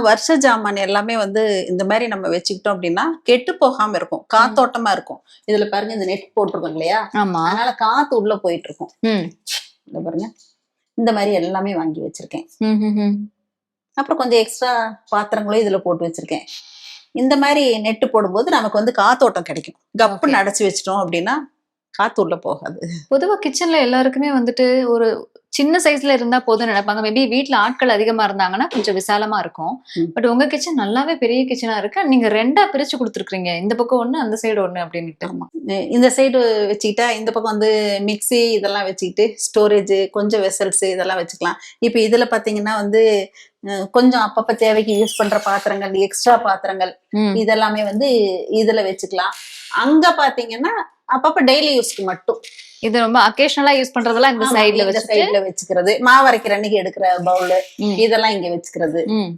வருஷ ஜாமான் எல்லாமே வந்து இந்த மாதிரி நம்ம வச்சுக்கிட்டோம் அப்படின்னா கெட்டு போகாம இருக்கும். காத்தோட்டமா இருக்கும். இதுல பாருங்க இந்த நெட் போட்டிருக்கோம் இல்லையா? அதனால காத்து உள்ள போயிட்டு இருக்கும். ம். இங்க பாருங்க. இந்த மாதிரி எல்லாமே வாங்கி வச்சிருக்கேன். அப்புறம் கொஞ்சம் எக்ஸ்ட்ரா பாத்திரங்களும் இதுல போட்டு வச்சிருக்கேன். இந்த மாதிரி நெட்டு போடும்போது நமக்கு வந்து காத்தோட்டம் கிடைக்கும். கப்புன்னு அடைச்சு வச்சிட்டோம் அப்படின்னா காத்து உள்ள போகாது. பொதுவா கிச்சன்ல எல்லாருக்குமே வந்துட்டு ஒரு சின்ன சைஸ்ல இருந்தா போதும் நினைப்பாங்க. மேபி வீட்ல ஆட்கள் அதிகமா இருந்தாங்கன்னா கொஞ்சம் விசாலமா இருக்கும். பட் உங்க கிச்சன் நல்லாவே பெரிய கிச்சனா இருக்கு. நீங்க ரெண்டா பிரிச்சு கொடுத்துருக்கீங்க இந்த பக்கம் ஒண்ணு அந்த சைடு ஒண்ணு அஹ் இந்த சைடு வச்சுக்கிட்டா இந்த பக்கம் வந்து மிக்ஸி இதெல்லாம் வச்சுக்கிட்டு ஸ்டோரேஜ் கொஞ்சம் வெசல்ஸ் இதெல்லாம் வச்சுக்கலாம். இப்போ இதுல பாத்தீங்கன்னா வந்து கொஞ்சம் அப்பப்ப தேவைக்கு யூஸ் பண்ற பாத்திரங்கள் எக்ஸ்ட்ரா பாத்திரங்கள். இதெல்லாமே வந்து இதுல வச்சுக்கலாம். அங்க பாத்தீங்கன்னா அப்பப்ப டெய்லி யூஸ்க்கு மட்டும். இது ரொம்ப அகேஷனலா யூஸ் பண்றதெல்லாம் இந்த சைடுல சைடுல வச்சுக்கிறது. மாவு அரைக்கிற அன்னைக்கு எடுக்கிற பவுல். இதெல்லாம் இங்க வச்சுக்கிறது.